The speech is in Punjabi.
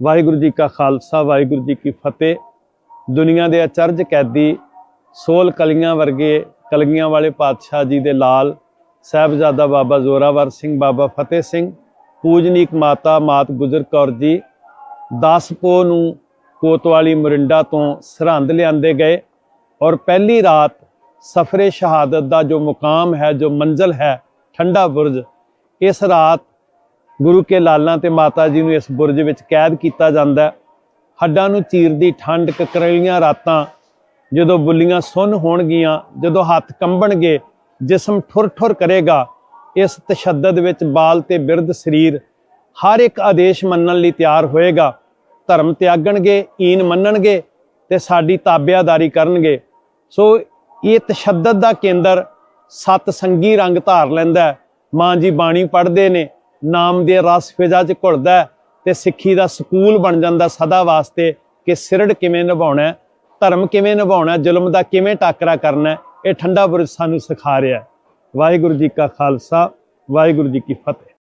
ਵਾਹਿਗੁਰੂ ਜੀ ਕਾ ਖਾਲਸਾ, ਵਾਹਿਗੁਰੂ ਜੀ ਕੀ ਫਤਿਹ। ਦੁਨੀਆ ਦੇ ਅਚਰਜ ਕੈਦੀ ਸੋਲ ਕਲੀਆਂ ਵਰਗੇ ਕਲਗੀਆਂ ਵਾਲੇ ਪਾਤਸ਼ਾਹ ਜੀ ਦੇ ਲਾਲ ਸਾਹਿਬਜ਼ਾਦਾ ਬਾਬਾ ਜ਼ੋਰਾਵਰ ਸਿੰਘ, ਬਾਬਾ ਫਤਿਹ ਸਿੰਘ, ਪੂਜਨੀਕ ਮਾਤਾ ਮਾਤ ਗੁਜਰ ਕੌਰ ਜੀ 10 ਪੋ ਨੂੰ ਕੋਤਵਾਲੀ ਮਰਿੰਡਾ ਤੋਂ ਸਰਹੰਦ ਲਿਆਂਦੇ ਗਏ ਔਰ ਪਹਿਲੀ ਰਾਤ ਸਫਰੇ ਸ਼ਹਾਦਤ ਦਾ ਜੋ ਮੁਕਾਮ ਹੈ, ਜੋ ਮੰਜ਼ਲ ਹੈ, ਠੰਡਾ ਬੁਰਜ, ਇਸ ਰਾਤ ਗੁਰੂ ਕੇ ਲਾਲਾਂ ਤੇ ਮਾਤਾ ਜੀ ਨੂੰ ਇਸ ਬੁਰਜ ਵਿੱਚ ਕੈਦ ਕੀਤਾ ਜਾਂਦਾ ਹੱਡਾਂ ਨੂੰ ਚੀਰਦੀ ਠੰਡ, ਕਕਰਲੀਆਂ ਰਾਤਾਂ ਜਦੋਂ ਬੁੱਲੀਆਂ ਸੁੰਨ ਹੋਣਗੀਆਂ, ਜਦੋਂ ਹੱਥ ਕੰਬਣਗੇ, ਜਿਸਮ ਠੁਰ ਠੁਰ ਕਰੇਗਾ। ਇਸ ਤਸ਼ੱਦਦ ਵਿੱਚ ਬਾਲ ਤੇ ਬਿਰਧ ਸਰੀਰ ਹਰ ਇੱਕ ਆਦੇਸ਼ ਮੰਨਣ ਲਈ ਤਿਆਰ ਹੋਏਗਾ। ਧਰਮ ਤਿਆਗਣਗੇ, ਈਨ ਮੰਨਣਗੇ ਤੇ ਸਾਡੀ ਤਾਬਿਆਦਾਰੀ ਕਰਨਗੇ। ਸੋ ਇਹ ਤਸ਼ੱਦਦ ਦਾ ਕੇਂਦਰ ਸਤ ਸੰਗੀ ਰੰਗ ਧਾਰ ਲੈਂਦਾ ਮਾਂ ਜੀ ਬਾਣੀ ਪੜ੍ਹਦੇ ਨੇ ਨਾਮ ਦੇ ਰਸ ਫਿਜ਼ਾ 'ਚ ਘੁਲਦਾ ਤੇ ਸਿੱਖੀ ਦਾ ਸਕੂਲ ਬਣ ਜਾਂਦਾ ਸਦਾ ਵਾਸਤੇ ਕਿ ਸਿਰੜ ਕਿਵੇਂ ਨਿਭਾਉਣਾ ਧਰਮ ਕਿਵੇਂ ਨਿਭਾਉਣਾ ਜ਼ੁਲਮ ਦਾ ਕਿਵੇਂ ਟਾਕਰਾ ਕਰਨਾ ਇਹ ਠੰਡਾ ਬੁਰਜ ਸਾਨੂੰ ਸਿਖਾ ਰਿਹਾ ਵਾਹਿਗੁਰੂ ਜੀ ਕਾ ਖਾਲਸਾ, ਵਾਹਿਗੁਰੂ ਜੀ ਕੀ ਫਤਿਹ।